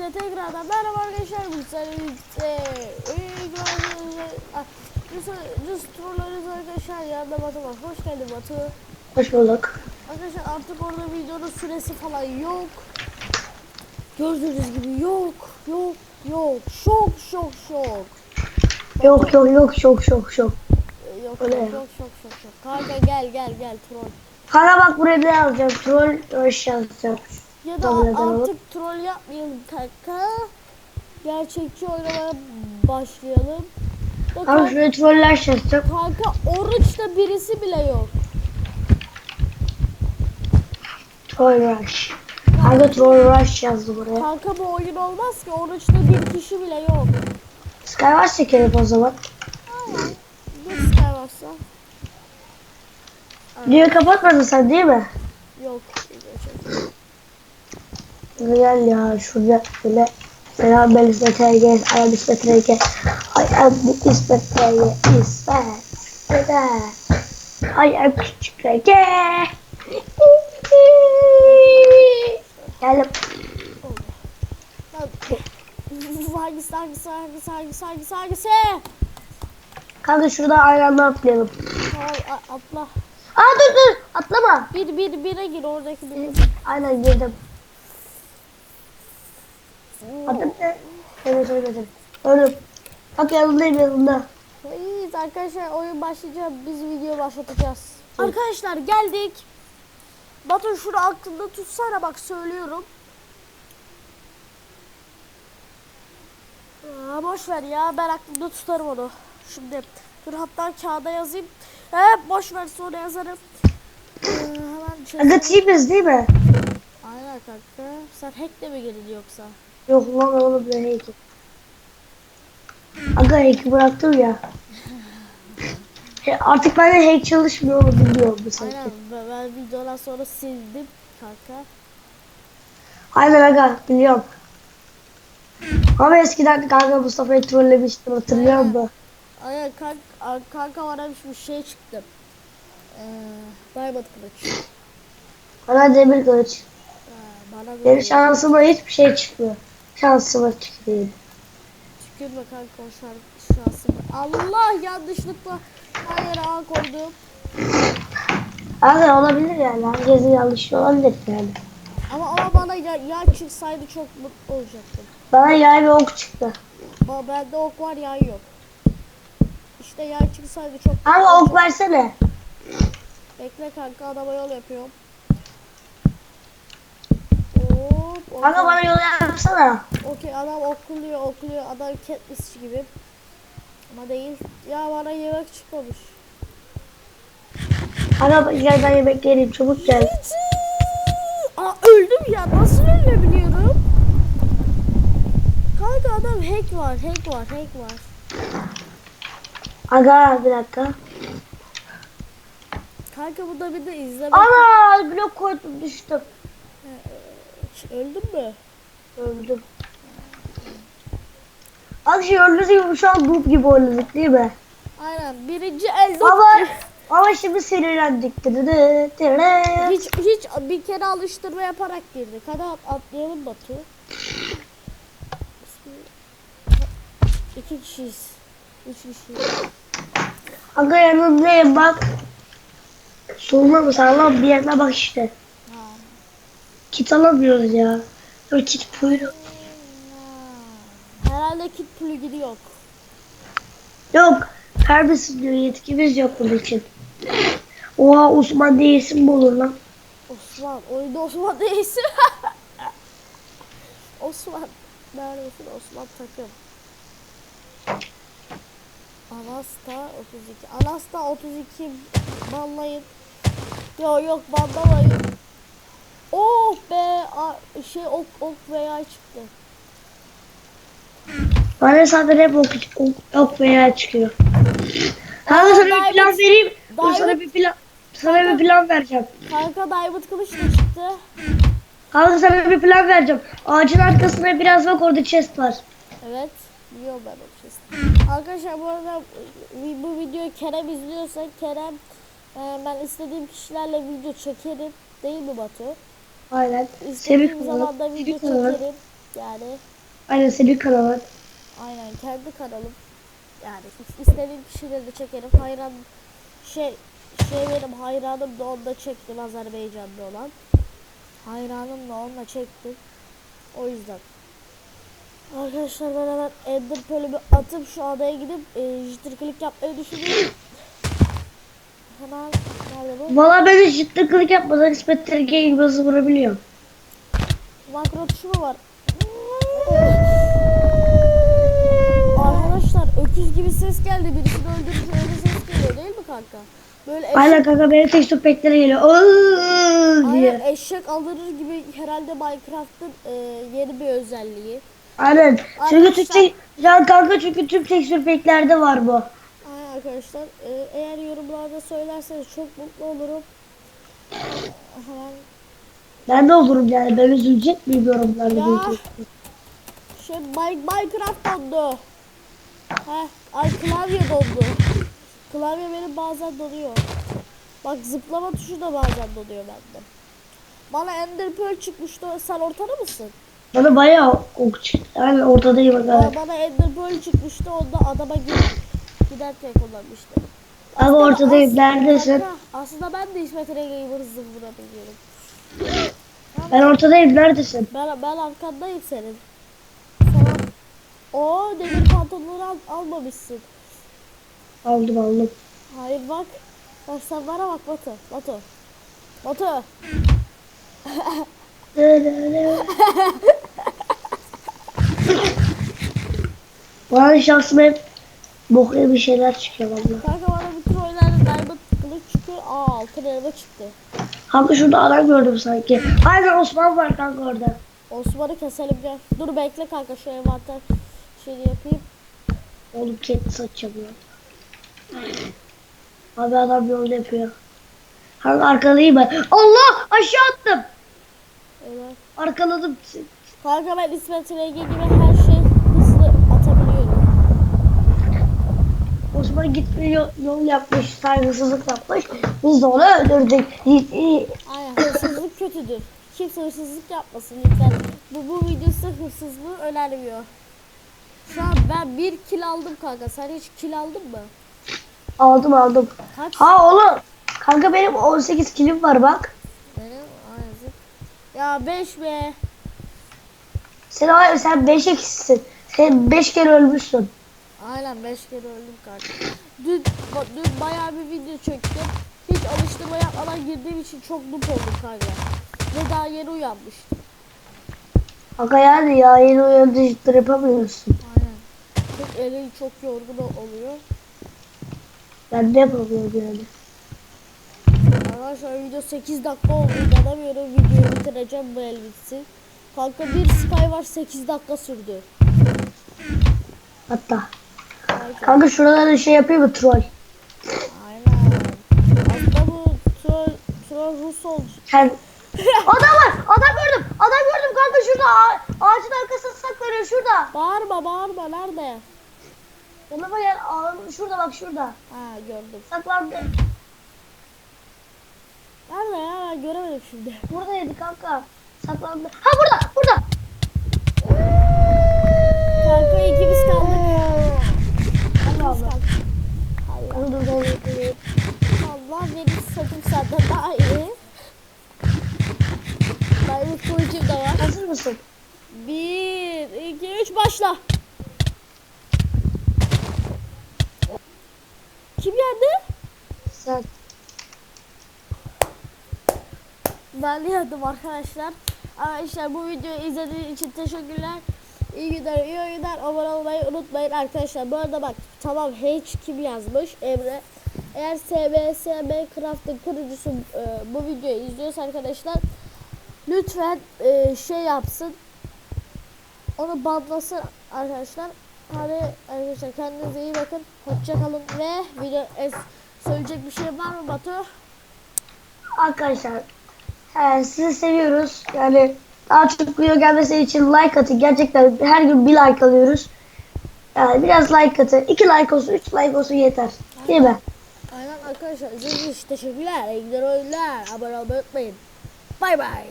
Hepinize tekrardan merhaba arkadaşlar. Bu sefer Rus trolleriniz arkadaşlar. Yanında Batu var. Hoş geldin Batu. Hoş bulduk. Arkadaşlar artık orada videonun süresi falan yok. Gördüğünüz gibi yok. Yok. Yok. Şok şok şok. Yok yok yok şok şok şok. Ee, Yok Öyle yok yok şok şok şok. Kanka gel gel gel troll. Kana bak buraya ne yazacağım? Troll yazacağım. Ya da artık troll yapmayalım kanka. Gerçekçi oynamaya başlayalım. Ama kanka, şuraya troller yazacağım. kanka oruçta birisi bile yok. Troll rush. Kanka troll rush yazdı buraya. Kanka bu oyun olmaz ki oruçta bir kişi bile yok. Skywars çekelim o zaman. Aynen. Bir Sky varsa. Videoyu kapatmadın sen değil mi? Yok. Gel ya şurada böyle. Selam ben İsmet. I am İsmet. I am İsmet TG. İsmet. Neden? I am küçük TG. Geldim. Hangisi hangisi hangisi hangisi hangisi hangisi? Kanka şurada aynı anda atlayalım. Tamam a- atla. Aa dur dur atlama. Bir bir bire gir oradaki bir. Aynen girdim. Adım ne? Evet söyledim. Öldüm. Bak yanındayım yanında. İyiyiz arkadaşlar oyun başlayacak biz video başlatacağız. Arkadaşlar geldik. Batu şunu aklında tutsana bak söylüyorum. Aa, boş ver ya ben aklımda tutarım onu. Şimdi dur hatta kağıda yazayım. He boş ver sonra yazarım. Ee, hemen şey Aga teamiz değil mi? Aynen kanka. Sen hackle mi girdin yoksa? Yok lan oğlum ben hack'im. Aga hack'i bıraktım ya. Artık bende hack çalışmıyor mu bilmiyorum bu sanki. Aynen ben, ben videodan sonra sildim kanka. Aynen aga biliyorum. Ama eskiden kanka Mustafa'yı trollemiştim hatırlıyor musun? Aynen kanka, kanka bana bir şey çıktı. Ee, Diamond kılıç. Bana demir kılıç. Ee, bana Benim böyle şansıma hiçbir şey çıkmıyor. Şansıma tüküreyim. tükürme kanka o şarkı şansı. Allah yanlışlıkla her yere A koydum. Aga olabilir yani. Herkesin yanlışı olabilir yani. Ama ama bana ya, ya çıksaydı çok mutlu olacaktım. Bana yay ve ok çıktı. Ama bende ok var yay yok. İşte yay çıksaydı çok mutlu Ama ok versene. Bekle kanka adama yol yapıyorum. Hop, ok Kanka bana yol yapsana. Okey adam okuluyor okuluyor adam Katniss gibi. Ama değil. Ya bana yemek çıkmamış. Kanka gel ben yemek geleyim çabuk gel. Aa öldüm ya nasıl ölebiliyorum? Kanka adam hack var hack var hack var. Aga bir dakika. Kanka burada bir de izleme. Ana blok koydum düştüm. Öldün mü? Öldüm. Abi şey gördüğünüz gibi şu an noob gibi oynadık değil mi? Aynen birinci elde. Ama ama şimdi sinirlendik. Hiç hiç bir kere alıştırma yaparak girdik. Hadi at, atlayalım Batu. İki kişiyiz. Üç kişiyiz. Aga yanındayım bak. Soluna mı sağlam bir yerine bak işte. Ha. Kit alamıyoruz ya. Dur kit buyurun. Herhalde kit plugini yok. Yok. Kardeşim diyor yetkimiz yok bunun için. Oha Osman değilsin mi olur lan? Osman. Oyunda Osman değilsin. Osman. Neredesin Osman takım. Anasta 32. Anasta 32 banlayın. Yok yok banlamayın. Oh be şey ok ok veya çıktı. Bana zaten hep ok, ok, ok veya çıkıyor. Kanka sana bir plan vereyim. Dur sana bir plan sana bir plan vereceğim. Kanka Diamond kılıç da çıktı. Kanka sana bir plan vereceğim. Ağacın arkasına biraz bak orada chest var. Evet. Biliyorum ben o sesi. Arkadaşlar bu arada bu- bu videoyu Kerem izliyorsa Kerem e, ben istediğim kişilerle video çekerim. Değil mi Batu? Aynen. Video Semih kullan. çekerim. Yani Aynen senin kanalın. aynen kendi kanalım. Yani istediğim kişileri de çekerim. Hayran şey şey benim hayranım da onda çektim Azerbaycan'da olan. Hayranım da onunla çektim. O yüzden. Arkadaşlar ben hemen Ender Pearl'ü atıp şu adaya gidip e, jitter click yapmayı düşünüyorum. Hemen nerede bu? Valla ben hiç kılık yapmadan İsmet Tereke gibi hızlı vurabiliyorum. Makro tuşu mu var? Arkadaşlar öküz gibi ses geldi. Birisini öldürünce öyle ses geliyor değil mi kanka? Böyle eşek, Aynen kanka benim tek sohbetlere geliyor. Oo diye. aynen eşek alırır gibi herhalde Minecraft'ın e, yeni bir özelliği. Aynen. Çünkü Arkadaşlar- Türkçe, ya kanka çünkü tüm tekstür peklerde var bu. Arkadaşlar. e, eğer yorumlarda söylerseniz çok mutlu olurum. Hemen Ben de olurum yani. Ben üzülecek miyim yorumlarda? Ya. şey Mi- Minecraft dondu. Heh, ay klavye dondu. Klavye benim bazen donuyor. Bak zıplama tuşu da bazen donuyor bende. Bana Ender Pearl çıkmıştı. Sen ortada mısın? Bana bayağı ok çıktı. Yani ortadayım bak. Aa, bana Ender Pearl çıkmıştı. Onda adama gidip giderken kullanmıştım. Abi ortadayım. Neredesin? Aslında ben de İsmet İnegöl'ü hızlı vurabiliyorum. Ben ortadayım. Neredesin? Ben, ben arkandayım senin. Sana... Oo demir pantolonları al, almamışsın. Aldım aldım. Hayır bak. Bak sen bana bak Batu. Batu. Batu. Bana şansım hep bokya bir şeyler çıkıyor valla. Kanka bana bütün oyunlarda diamond kılıç çıkıyor. Aa altın elma çıktı. Kanka şurada adam gördüm sanki. Aynen Osman var kanka orada. Osman'ı keselim gel. Dur bekle kanka şu envanter şeyini yapayım. Oğlum kedi saçacağım ya. Abi adam yolda yapıyor. Kanka arkalayayım ben. Allah aşağı attım. Evet. Arkaladım. Kanka ben İsmet İnegöl gibi her şey hızlı atabiliyorum. Osman gitme yol, yapmış, saygısızlık yapmış. Biz de onu öldürdük. Aynen hırsızlık kötüdür. Kimse hırsızlık yapmasın lütfen. Bu, bu videosu hırsızlığı önermiyor. Şu an ben bir kill aldım kanka. Sen hiç kill aldın mı? Aldım aldım. Kaç? Ha oğlum. Kanka benim 18 kilim var bak. Benim aynen. Ya 5 be. Sen hayır sen 5 eksisin. Sen 5 kere ölmüşsün. Aynen 5 kere öldüm kanka. Dün, dün bayağı bir video çektim. Hiç alıştırma yapmadan girdiğim için çok noob oldum kanka. Ve daha yeni uyanmıştım. Kanka yani ya yeni cidden yapamıyorsun. Aynen. Çok elin çok yorgun ol- oluyor. Ben de yapamıyorum yani. Arkadaşlar video 8 dakika oldu. İnanamıyorum videoyu bitireceğim bu el bitsin. Kanka bir Sky var 8 dakika sürdü. Hatta. Kanka. Kanka şuradan şey yapayım mı troll? Aynen. Aslında bu troll, troll Rus oldu. Sen... adam var. Adam gördüm. Adam gördüm kanka şurada. Ağa- ağacın arkasına saklanıyor şurada. Bağırma bağırma nerede? Yanıma gel. Ağacın şurada bak şurada. Ha gördüm. Saklandı. Nerede ya göremedim şimdi. Buradaydı kanka. Saklandı. Ha burada. Burada. İkimiz Allah. Dur, dur. Allah benim satım senden daha iyi. Diamond kılıcım da var. Hazır mısın? Bir, iki, üç başla. Kim yendi? Sen. Ben yendim arkadaşlar. Arkadaşlar bu videoyu izlediğiniz için teşekkürler. İyi günler, iyi oyunlar. Abone olmayı unutmayın arkadaşlar. Bu arada bak tamam H kim yazmış Emre. Eğer SBSB Craft'ın kurucusu e, bu videoyu izliyorsa arkadaşlar lütfen e, şey yapsın. Onu bandlasın arkadaşlar. Hadi arkadaşlar kendinize iyi bakın. Hoşça kalın ve video es söyleyecek bir şey var mı Batu? Arkadaşlar. He, sizi seviyoruz. Yani daha çok video gelmesi için like atın. Gerçekten her gün bir like alıyoruz. Yani biraz like atın. 2 like olsun, 3 like olsun yeter. Değil mi? Aynen arkadaşlar izlediğiniz teşekkürler. İyi günler oyunlar. Abone olmayı unutmayın. Bay bay.